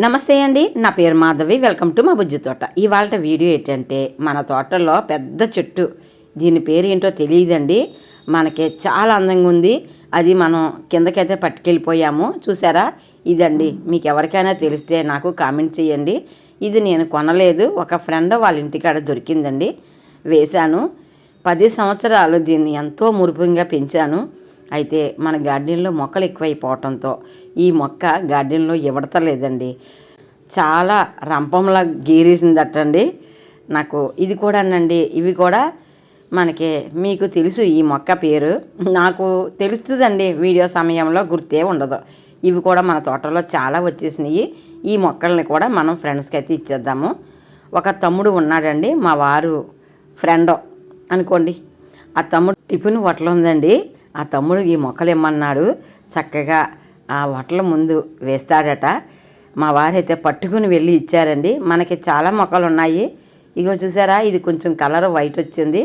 నమస్తే అండి నా పేరు మాధవి వెల్కమ్ టు మా బుజ్జి తోట. ఇవాళ వీడియో ఏంటంటే మన తోటలో పెద్ద చెట్టు. దీని పేరు ఏంటో తెలియదండి. మనకి చాలా అందంగా ఉంది. అది మనం కిందకైతే పట్టుకెళ్ళిపోయాము. చూసారా? ఇదండి. మీకు ఎవరికైనా తెలిస్తే నాకు కామెంట్ చేయండి. ఇది నేను కొనలేదు. ఒక ఫ్రెండ్ వాళ్ళ ఇంటికాడ దొరికిందండి. వేశాను. పది సంవత్సరాలు దీన్ని ఎంతో మురుపుగా పెంచాను. అయితే మన గార్డెన్లో మొక్కలు ఎక్కువైపోవటంతో ఈ మొక్క గార్డెన్లో ఇవ్వడతలేదండి చాలా రంపంలా గీరేసిందటండి. నాకు ఇది కూడానండి ఇవి కూడా మనకి మీకు తెలుసు ఈ మొక్క పేరు. నాకు తెలుస్తుందండి వీడియో సమయంలో గుర్తే ఉండదు. ఇవి కూడా మన తోటలో చాలా వచ్చేసినాయి. ఈ మొక్కల్ని కూడా మనం ఫ్రెండ్స్కి అయితే ఇచ్చేద్దాము. ఒక తమ్ముడు ఉన్నాడండి మా వారు ఫ్రెండ్ అనుకోండి. ఆ తమ్ముడు టిఫిన్ హోటల్ ఉందండి. ఆ తమ్ముడు ఈ మొక్కలు ఇమ్మన్నాడు. చక్కగా ఆ హోటల్ ముందు వేస్తాడట. మా వారైతే పట్టుకుని వెళ్ళి ఇచ్చారండి. మనకి చాలా మొక్కలు ఉన్నాయి ఇగో చూసారా? ఇది కొంచెం కలర్ వైట్ వచ్చింది.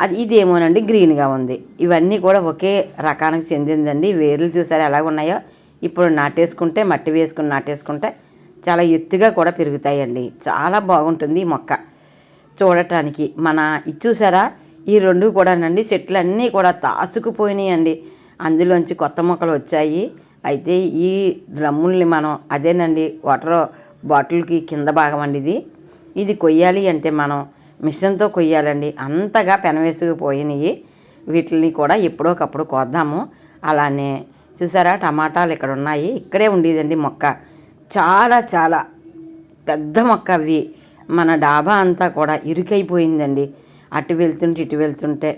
అది ఇదేమోనండి గ్రీన్గా ఉంది. ఇవన్నీ కూడా ఒకే రకానికి చెందిందండి. వేర్లు చూసారా ఎలా ఉన్నాయో? ఇప్పుడు నాటేసుకుంటే మట్టి వేసుకుని నాటేసుకుంటే చాలా ఎత్తుగా కూడా పెరుగుతాయండి. చాలా బాగుంటుంది ఈ మొక్క. చూడటానికి మన ఇది చూసారా? ఈ రెండు కూడానండి చెట్లు అన్నీ కూడా తాసుకుపోయినాయండి. అందులోంచి కొత్త మొక్కలు వచ్చాయి. అయితే ఈ డ్రమ్ముల్ని మనం అదేనండి వాటర్ బాటిల్కి కింద భాగం అండి ఇది. ఇది కొయ్యాలి అంటే మనం మిషన్తో కొయ్యాలండి. అంతగా పెనవేసుకుపోయినాయి వీటిని కూడా ఎప్పుడోకప్పుడు కోద్దాము. అలానే చూసారా టమాటాలు ఇక్కడ ఉన్నాయి. ఇక్కడే ఉండేదండి మొక్క. చాలా చాలా పెద్ద మొక్క అవి. మన డాబా అంతా కూడా ఇరుకైపోయిందండి. అటు వెళ్తుంటే ఇటు వెళ్తుంటే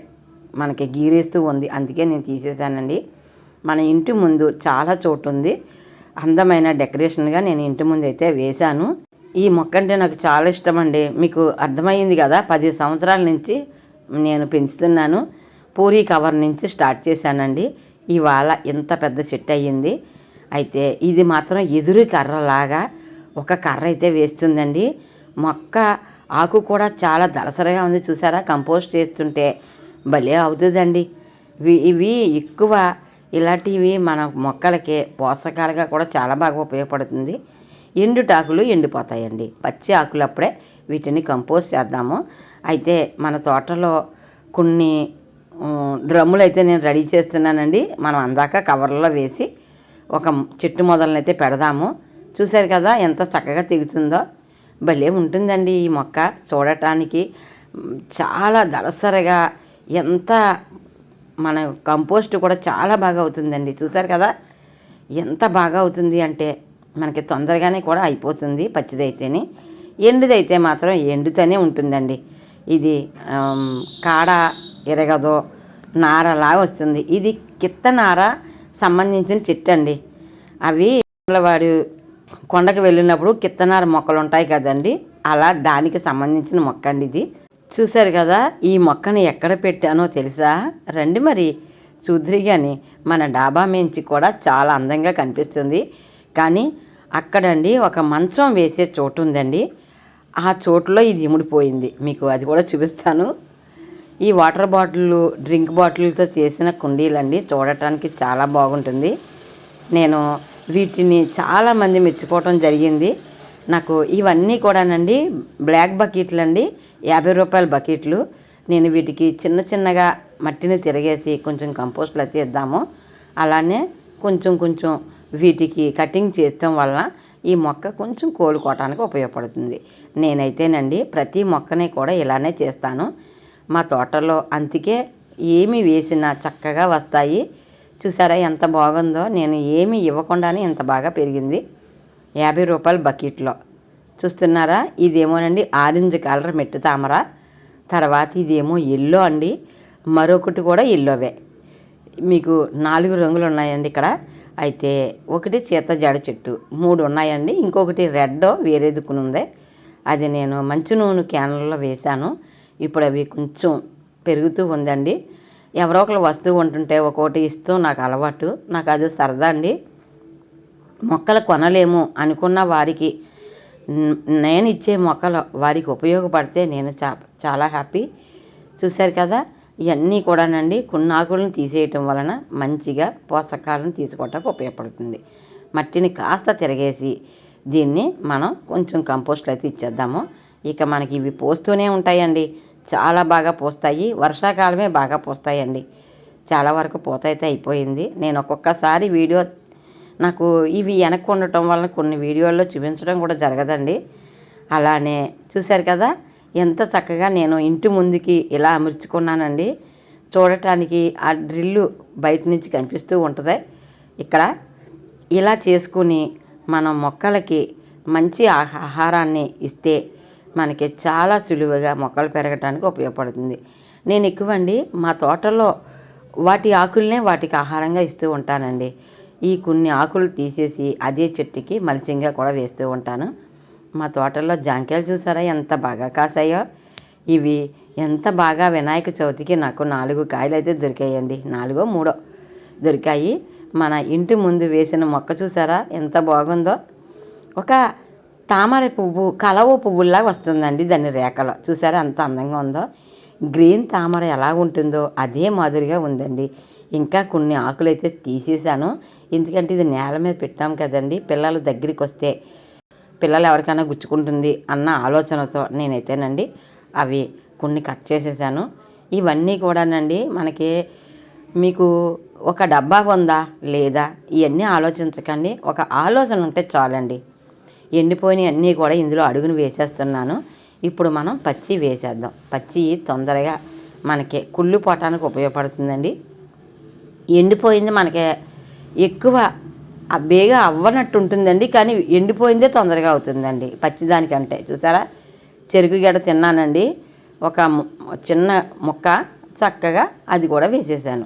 మనకి గీరేస్తూ ఉంది. అందుకే నేను తీసేశానండి. మన ఇంటి ముందు చాలా చోటు ఉంది అందమైన డెకరేషన్గా నేను ఇంటి ముందు అయితే వేశాను. ఈ మొక్క అంటే నాకు చాలా ఇష్టం అండి మీకు అర్థమైంది కదా పది సంవత్సరాల నుంచి నేను పెంచుతున్నాను. పూరి కవర్ నుంచి స్టార్ట్ చేశానండి. ఇవాళ ఇంత పెద్ద చెట్టు అయ్యింది. అయితే ఇది మాత్రం ఎదురు కర్రలాగా ఒక కర్ర అయితే వేస్తుందండి. మొక్క ఆకు కూడా చాలా దలసరగా ఉంది చూసారా? కంపోస్ట్ చేస్తుంటే భలే అవుతుందండి. ఇవి ఇవి ఎక్కువ ఇలాంటివి మన మొక్కలకి పోషకాలుగా కూడా చాలా బాగా ఉపయోగపడుతుంది. ఎండుటాకులు ఎండిపోతాయండి. పచ్చి ఆకులు అప్పుడే వీటిని కంపోస్ట్ చేద్దాము. అయితే మన తోటలో కొన్ని డ్రమ్ములు అయితే నేను రెడీ చేస్తున్నానండి. మనం అందాక కవర్లో వేసి ఒక చెట్టు మొదలనైతే పెడదాము. చూశారు కదా ఎంత చక్కగా తెగుతుందో? భలే ఉంటుందండి ఈ మొక్క చూడటానికి. చాలా దలసరగా ఎంత మన కంపోస్ట్ కూడా చాలా బాగా అవుతుందండి. చూసారు కదా? ఎంత బాగా అవుతుంది అంటే మనకి తొందరగానే కూడా అయిపోతుంది పచ్చిదైతేనే. ఎండుదైతే మాత్రం ఎండుతూనే ఉంటుందండి. ఇది కాడ ఎరగదో నారలా వస్తుంది. ఇది కిత్తనార సంబంధించిన చెట్టు అండి అవి వాడు కొండకు వెళ్ళినప్పుడు కిత్తనార మొక్కలు ఉంటాయి కదండి. అలా దానికి సంబంధించిన మొక్క అండి ఇది. చూశారు కదా ఈ మొక్కని ఎక్కడ పెట్టానో తెలుసా? రండి మరి చూద్దరి కానీ మన డాబా మించి కూడా చాలా అందంగా కనిపిస్తుంది. కానీ అక్కడండి ఒక మంచం వేసే చోటు ఉందండి. ఆ చోటులో ఇది ఇముడిపోయింది. మీకు అది కూడా చూపిస్తాను. ఈ వాటర్ బాటిల్ డ్రింక్ బాటిల్తో చేసిన కుండీలండి. చూడటానికి చాలా బాగుంటుంది. నేను వీటిని చాలామంది మెచ్చుకోవటం జరిగింది. నాకు ఇవన్నీ కూడానండి బ్లాక్ బకెట్లు అండి యాభై రూపాయల బకెట్లు. నేను వీటికి చిన్న చిన్నగా మట్టిని తిరగేసి కొంచెం కంపోస్ట్లు అయితే ఇద్దాము. అలానే కొంచెం కొంచెం వీటికి కటింగ్ చేయటం వలన ఈ మొక్క కొంచెం కోలుకోవటానికి ఉపయోగపడుతుంది. నేనైతేనండి ప్రతి మొక్కని కూడా ఇలానే చేస్తాను. మా తోటలో అందుకే ఏమి వేసినా చక్కగా వస్తాయి. చూసారా ఎంత బాగుందో? నేను ఏమి ఇవ్వకుండానే ఇంత బాగా పెరిగింది. యాభై రూపాయల బకెట్లో. చూస్తున్నారా? ఇదేమోనండి ఆరెంజ్ కలర్ మెట్టు తామర. తర్వాత ఇదేమో ఎల్లో అండి. మరొకటి కూడా ఎల్లోవే. మీకు నాలుగు రంగులు ఉన్నాయండి ఇక్కడ. అయితే ఒకటి చీత జడ చెట్టు మూడు ఉన్నాయండి. ఇంకొకటి రెడ్ వేరే దుక్కున ఉంది. అది నేను మంచి నూనె క్యాన్లలో వేశాను. ఇప్పుడు అవి కొంచెం పెరుగుతూ ఉందండి. ఎవరో ఒకరు వస్తూ ఉంటుంటే ఒక్కోటి ఇస్తూ నాకు అలవాటు. నాకు అది సరదా అండి. మొక్కలు కొనలేము అనుకున్న వారికి నేను ఇచ్చే మొక్కలు వారికి ఉపయోగపడితే నేను చా చాలా హ్యాపీ. చూశారు కదా ఇవన్నీ కూడానండి కొన్ని ఆకులను తీసేయటం వలన మంచిగా పోషకాలను తీసుకోవటానికి ఉపయోగపడుతుంది. మట్టిని కాస్త తిరగేసి దీన్ని మనం కొంచెం కంపోస్ట్లు అయితే ఇచ్చేద్దాము. ఇక మనకి ఇవి పోస్తూనే ఉంటాయండి. చాలా బాగా పోస్తాయి. వర్షాకాలమే బాగా పోస్తాయండి. చాలా వరకు పూత అయితే అయిపోయింది. నేను ఒక్కొక్కసారి వీడియో నాకు ఇవి వెనక్కి ఉండటం వలన కొన్ని వీడియోల్లో చూపించడం కూడా జరగదండి. అలానే చూశారు కదా ఎంత చక్కగా నేను ఇంటి ముందుకి ఇలా అమర్చుకున్నానండి. చూడటానికి ఆ డ్రిల్లు బయట నుంచి కనిపిస్తూ ఉంటుంది. ఇక్కడ ఇలా చేసుకుని మనం మొక్కలకి మంచి ఆహా- ఆహారాన్ని ఇస్తే మనకి చాలా సులువుగా మొక్కలు పెరగడానికి ఉపయోగపడుతుంది. నేను ఎక్కువండి మా తోటలో వాటి ఆకులనే వాటికి ఆహారంగా ఇస్తూ ఉంటానండి. ఈ కొన్ని ఆకులు తీసేసి అదే చెట్టుకి మలిసింగా కూడా వేస్తూ ఉంటాను. మా తోటలో జాంకాయలు చూసారా? ఎంత బాగా కాసాయో. ఇవి ఎంత బాగా వినాయక చవితికి నాకు నాలుగు కాయలు అయితే దొరికాయండి. నాలుగో మూడో దొరికాయి. మన ఇంటి ముందు వేసిన మొక్క చూసారా? ఎంత బాగుందో. ఒక తామర పువ్వు కలవ పువ్వులాగా వస్తుందండి దాని రేఖలో. చూసారా ఎంత అందంగా ఉందో? గ్రీన్ తామర ఎలా ఉంటుందో అదే మాదిరిగా ఉందండి. ఇంకా కొన్ని ఆకులు అయితే తీసేసాను ఎందుకంటే ఇది నేల మీద పెట్టాం కదండి. పిల్లల దగ్గరికి వస్తే పిల్లలు ఎవరికైనా గుచ్చుకుంటుంది అన్న ఆలోచనతో నేనైతేనండి అవి కొన్ని కట్ చేసేసాను ఇవన్నీ కూడానండి మనకి మీకు ఒక డబ్బా ఉందా లేదా ఇవన్నీ ఆలోచించకండి. ఒక ఆలోచన ఉంటే చాలండి. ఎండిపోయినవి అన్నీ కూడా ఇందులో అడుగును వేసేస్తున్నాను. ఇప్పుడు మనం పచ్చి వేసేద్దాం. పచ్చి తొందరగా మనకి కుళ్ళు పోటానికి ఉపయోగపడుతుందండి. ఎండిపోయింది మనకి ఎక్కువ బేగా అవ్వనట్టు ఉంటుందండి కానీ ఎండిపోయిందే తొందరగా అవుతుందండి. పచ్చిదానికంటే చూసారా? చెరుకు గడ తిన్నానండి. ఒక చిన్న ముక్క చక్కగా అది కూడా వేసేసాను.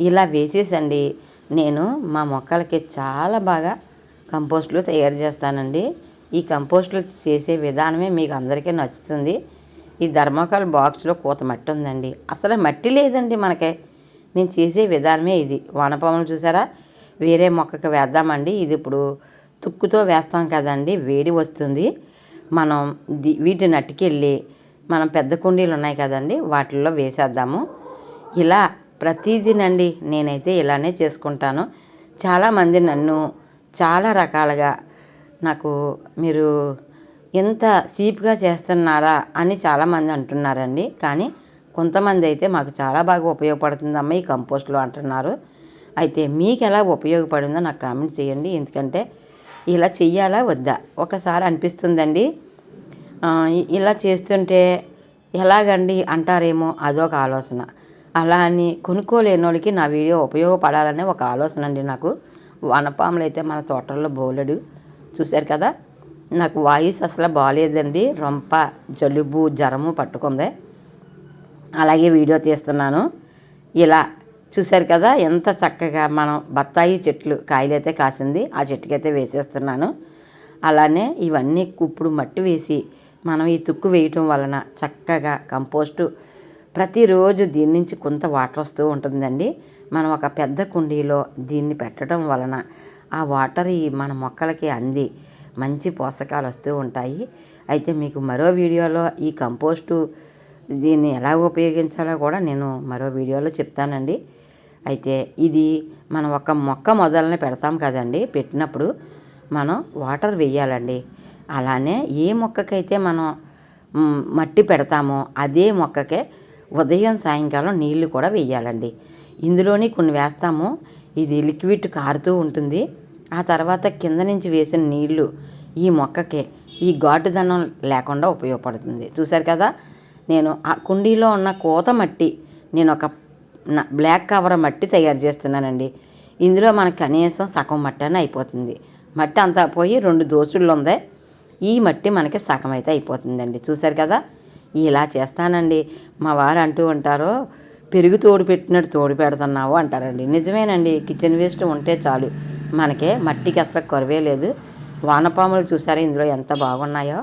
ఇలా వేసేసండి నేను మా మొక్కలకి చాలా బాగా కంపోస్ట్లు తయారు చేస్తానండి. ఈ కంపోస్ట్లు చేసే విధానమే మీకు అందరికీ నచ్చుతుంది. ఈ ధర్మకాల్ బాక్స్లో కూత మట్టి ఉందండి. అసలు మట్టి లేదండి మనకి. నేను చేసే విధానమే ఇది. వానపాములు చూసారా? వేరే మొక్కకి వేద్దామండి. ఇది ఇప్పుడు తుక్కుతో వేస్తాం కదండి. వేడి వస్తుంది. మనం ది వీటిని అట్టుకెళ్ళి మనం పెద్ద కుండీలు ఉన్నాయి కదండి. వాటిల్లో వేసేద్దాము. ఇలా ప్రతిదినండి నేనైతే ఇలానే చేసుకుంటాను. చాలామంది నన్ను చాలా రకాలుగా నాకు మీరు ఎంత సీప్గా చేస్తున్నారా అని చాలామంది అంటున్నారండి. కానీ కొంతమంది అయితే మాకు చాలా బాగా ఉపయోగపడుతుందమ్మా ఈ కంపోస్ట్లో అంటున్నారు. అయితే మీకు ఎలా ఉపయోగపడిందో నాకు కామెంట్ చేయండి. ఎందుకంటే ఇలా చెయ్యాలా వద్దా? ఒకసారి అనిపిస్తుందండి. ఇలా చేస్తుంటే ఎలాగండి అంటారేమో అదొక ఆలోచన. అలా అని కొనుక్కోలేని వాళ్ళకి నా వీడియో ఉపయోగపడాలనే ఒక ఆలోచన అండి నాకు. వనపాములు అయితే మన తోటల్లో బోలెడు. చూశారు కదా? నాకు వాయిస్ అసలు బాగాలేదండి రొంప జలుబు జ్వరము పట్టుకుంది. అలాగే వీడియో తీస్తున్నాను. ఇలా చూశారు కదా? ఎంత చక్కగా మనం బత్తాయి చెట్లు కాయలైతే కాసింది ఆ చెట్టుకైతే వేసేస్తున్నాను. అలానే ఇవన్నీ ఇప్పుడు మట్టి వేసి మనం ఈ తుక్కు వేయటం వలన చక్కగా కంపోస్టు ప్రతిరోజు దీని నుంచి కొంత వాటర్ వస్తూ ఉంటుందండి. మనం ఒక పెద్ద కుండీలో దీన్ని పెట్టడం వలన ఆ వాటర్ ఈ మన మొక్కలకి అంది. మంచి పోషకాలు వస్తూ ఉంటాయి. అయితే మీకు మరో వీడియోలో ఈ కంపోస్టు దీన్ని ఎలా ఉపయోగించాలో కూడా నేను మరో వీడియోలో చెప్తానండి. అయితే ఇది మనం ఒక మొక్క మొదలని పెడతాం కదండి. పెట్టినప్పుడు మనం వాటర్ వేయాలండి. అలానే ఏ మొక్కకైతే మనం మట్టి పెడతామో అదే మొక్కకే ఉదయం సాయంకాలం నీళ్ళు కూడా వేయాలండి. ఇందులోని కొన్ని వేస్తాము. ఇది లిక్విడ్ కారుతూ ఉంటుంది. ఆ తర్వాత కింద నుంచి వేసిన నీళ్ళు ఈ మొక్కకి. ఈ ఘాటుదనం లేకుండా ఉపయోగపడుతుంది. చూశారు కదా? నేను ఆ కుండీలో ఉన్న కోత మట్టి నేను ఒక బ్లాక్ కవర్ మట్టి తయారు చేస్తున్నానండి. ఇందులో మనకు కనీసం సగం మట్టి అని అయిపోతుంది. మట్టి అంతా పోయి రెండు దోసుళ్ళు ఉంది. ఈ మట్టి మనకి సగం అయితే అయిపోతుందండి. చూశారు కదా? ఇలా చేస్తానండి. మా వారు అంటూ ఉంటారు పెరుగు తోడు పెట్టినట్టు తోడు పెడుతున్నావు అంటారండి. నిజమేనండి కిచెన్ వేస్ట్ ఉంటే చాలు. మనకే మట్టికి అసలు కొరవే లేదు. వానపాములు చూసారా ఇందులో ఎంత బాగున్నాయో?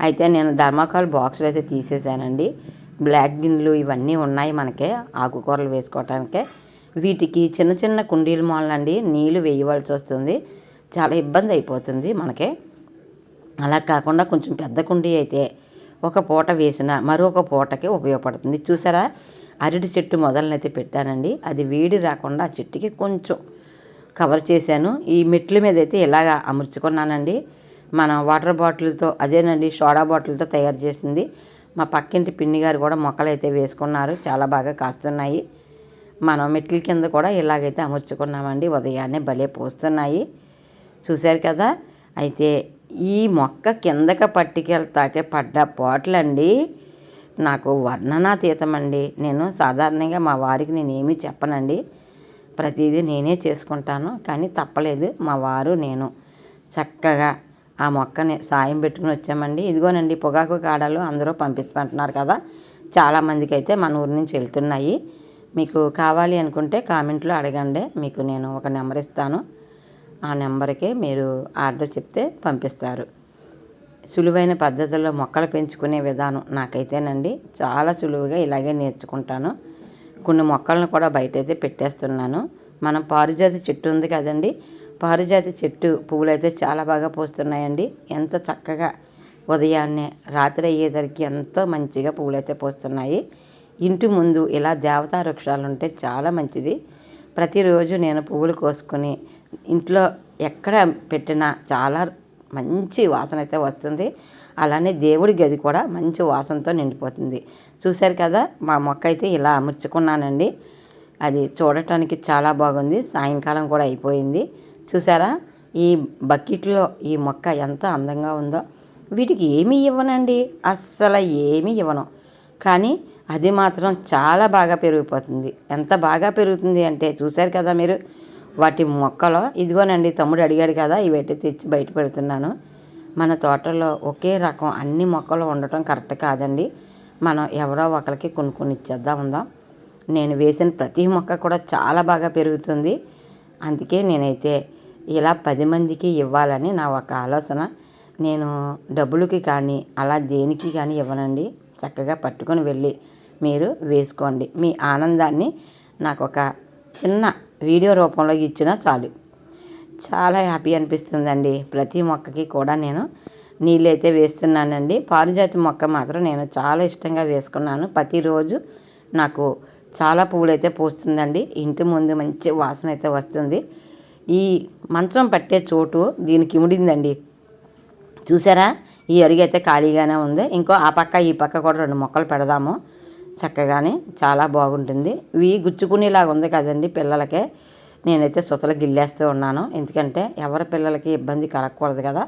అయితే నేను ధర్మాకాల్ బాక్సులు అయితే తీసేసానండి. బ్లాక్ గిన్నెలు ఇవన్నీ ఉన్నాయి మనకే ఆకుకూరలు వేసుకోవటానికే. వీటికి చిన్న చిన్న కుండీలు మూలండి నీళ్ళు వేయవలసి వస్తుంది. చాలా ఇబ్బంది అయిపోతుంది మనకే. అలా కాకుండా కొంచెం పెద్ద కుండీ అయితే ఒక పూట వేసిన మరొక పూటకి ఉపయోగపడుతుంది. చూసారా? అరటి చెట్టు మొదలనైతే పెట్టానండి. అది వేడి రాకుండా ఆ చెట్టుకి కొంచెం కవర్ చేశాను. ఈ మెట్ల మీద అయితే ఇలాగా అమర్చుకున్నానండి. మన వాటర్ బాటిల్తో అదేనండి సోడా బాటిల్తో తయారు చేసింది. మా పక్కింటి పిన్ని గారు కూడా మొక్కలు అయితే వేసుకున్నారు. చాలా బాగా కాస్తున్నాయి. మనం మెట్ల కింద కూడా ఇలాగైతే అమర్చుకున్నామండి ఉదయాన్నే భలే పోస్తున్నాయి. చూశారు కదా? అయితే ఈ మొక్క కిందక పట్టుకెళ్తాకే పడ్డ పోట్లండి. నాకు వర్ణనాతీతమండి. నేను సాధారణంగా మా వారికి నేను ఏమీ చెప్పనండి. ప్రతిదీ నేనే చేసుకుంటాను. కానీ తప్పలేదు. మా వారు నేను చక్కగా ఆ మొక్కని సాయం పెట్టుకుని వచ్చామండి. ఇదిగోనండి పొగాకు కాడలు అందరూ పంపించమంటున్నారు కదా. చాలామందికి అయితే మన ఊరి నుంచి వెళ్తున్నాయి. మీకు కావాలి అనుకుంటే కామెంట్లో అడగండి. మీకు నేను ఒక నెంబర్ ఇస్తాను. ఆ నెంబర్కే మీరు ఆర్డర్ చెప్తే పంపిస్తారు. సులువైన పద్ధతుల్లో మొక్కలు పెంచుకునే విధానం నాకైతేనండి చాలా సులువుగా ఇలాగే నేర్చుకుంటాను. కొన్ని మొక్కలను కూడా బయటైతే పెట్టేస్తున్నాను. మనం పారిజాతి చెట్టు ఉంది కదండి పారిజాతి చెట్టు పువ్వులు అయితే చాలా బాగా పూస్తున్నాయండి. ఎంత చక్కగా ఉదయాన్నే రాత్రి అయ్యేసరికి ఎంతో మంచిగా పువ్వులు అయితే పూస్తున్నాయి. ఇంటి ముందు ఇలా దేవతా వృక్షాలు ఉంటే చాలా మంచిది. ప్రతిరోజు నేను పువ్వులు కోసుకొని ఇంట్లో ఎక్కడ పెట్టినా చాలా మంచి వాసన అయితే వస్తుంది. అలానే దేవుడి గది కూడా మంచి వాసనతో నిండిపోతుంది. చూశారు కదా మా మొక్క అయితే ఇలా అమర్చుకున్నానండి. అది చూడటానికి చాలా బాగుంది. సాయంకాలం కూడా అయిపోయింది. చూసారా ఈ బకెట్లో ఈ మొక్క ఎంత అందంగా ఉందో. వీటికి ఏమీ ఇవ్వనండి అస్సలు ఏమీ ఇవ్వను. కానీ అది మాత్రం చాలా బాగా పెరిగిపోతుంది. ఎంత బాగా పెరుగుతుంది అంటే చూశారు కదా మీరు వాటి మొక్కలో ఇదిగోనండి తమ్ముడు అడిగాడు కదా ఇవైతే తెచ్చి బయట పెడుతున్నాను. మన తోటలో ఒకే రకం అన్ని మొక్కలు ఉండటం కరెక్ట్ కాదండి. మనం ఎవరో ఒకరికి కొన్ని కొన్ని ఇచ్చేద్దాం ఉందాం. నేను వేసిన ప్రతి మొక్క కూడా చాలా బాగా పెరుగుతుంది. అందుకే నేనైతే ఇలా పది మందికి ఇవ్వాలని నా ఒక ఆలోచన. నేను డబ్బులకి కానీ అలా దేనికి కానీ ఇవ్వనండి. చక్కగా పట్టుకొని వెళ్ళి మీరు వేసుకోండి. మీ ఆనందాన్ని నాకు ఒక చిన్న వీడియో రూపంలో ఇచ్చినా చాలు. చాలా హ్యాపీ అనిపిస్తుందండి. ప్రతి మొక్కకి కూడా నేను నీళ్ళైతే వేస్తున్నానండి. పారిజాతి మొక్క మాత్రం నేను చాలా ఇష్టంగా వేసుకున్నాను. ప్రతిరోజు నాకు చాలా పువ్వులు అయితే పూస్తుందండి. ఇంటి ముందు మంచి వాసన అయితే వస్తుంది. ఈ మంచం పట్టే చోటు దీనికి ఇమిడిందండి చూసారా? ఈ అరుగు అయితే ఖాళీగానే ఉంది. ఇంకో ఆ పక్క ఈ పక్క కూడా రెండు మొక్కలు పెడదాము. చక్కగానే చాలా బాగుంటుంది. ఇవి గుచ్చుకునేలాగా ఉంది కదండి పిల్లలకే. నేనైతే సుతలు గిల్లేస్తూ ఉన్నాను. ఎందుకంటే ఎవరి పిల్లలకి ఇబ్బంది కలగకూడదు కదా.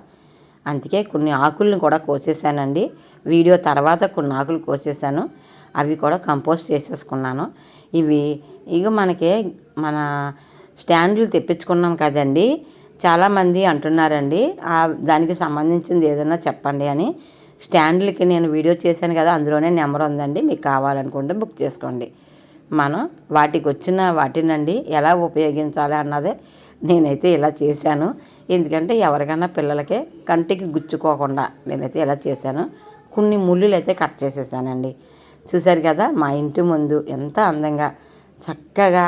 అందుకే కొన్ని ఆకులను కూడా కోసేసానండి. వీడియో తర్వాత కొన్ని ఆకులు కోసేసాను. అవి కూడా కంపోస్ట్ చేసేసుకున్నాను. ఇవి ఇక మనకి మన స్టాండ్లు తెప్పించుకున్నాం కదండి. చాలామంది అంటున్నారండి దానికి సంబంధించింది ఏదైనా చెప్పండి అని. స్టాండ్లకి నేను వీడియో చేశాను కదా అందులోనే నెంబర్ ఉందండి. మీకు కావాలనుకుంటే బుక్ చేసుకోండి. మనం వాటికి వచ్చిన వాటినండి ఎలా ఉపయోగించాలి అన్నదే నేనైతే ఇలా చేశాను. ఎందుకంటే ఎవరికైనా పిల్లలకి కంటికి గుచ్చుకోకుండా నేనైతే ఇలా చేశాను. కొన్ని ముళ్ళులు అయితే కట్ చేసేసానండి. చూశారు కదా మా ఇంటి ముందు ఎంత అందంగా చక్కగా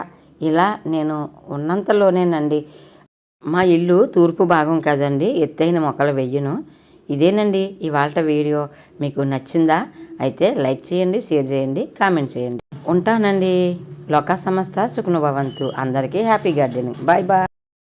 ఇలా నేను ఉన్నంతలోనేనండి. మా ఇల్లు తూర్పు భాగం కదండి ఎత్తైన మొక్కలు వెయ్యను. ఇదేనండి ఇవాళ వీడియో. మీకు నచ్చిందా అయితే లైక్ చేయండి షేర్ చేయండి కామెంట్ చేయండి. ఉంటానండి. లోకా సంస్థ సుఖనుభవంతు. అందరికీ హ్యాపీ గార్డెనింగ్. Bye bye.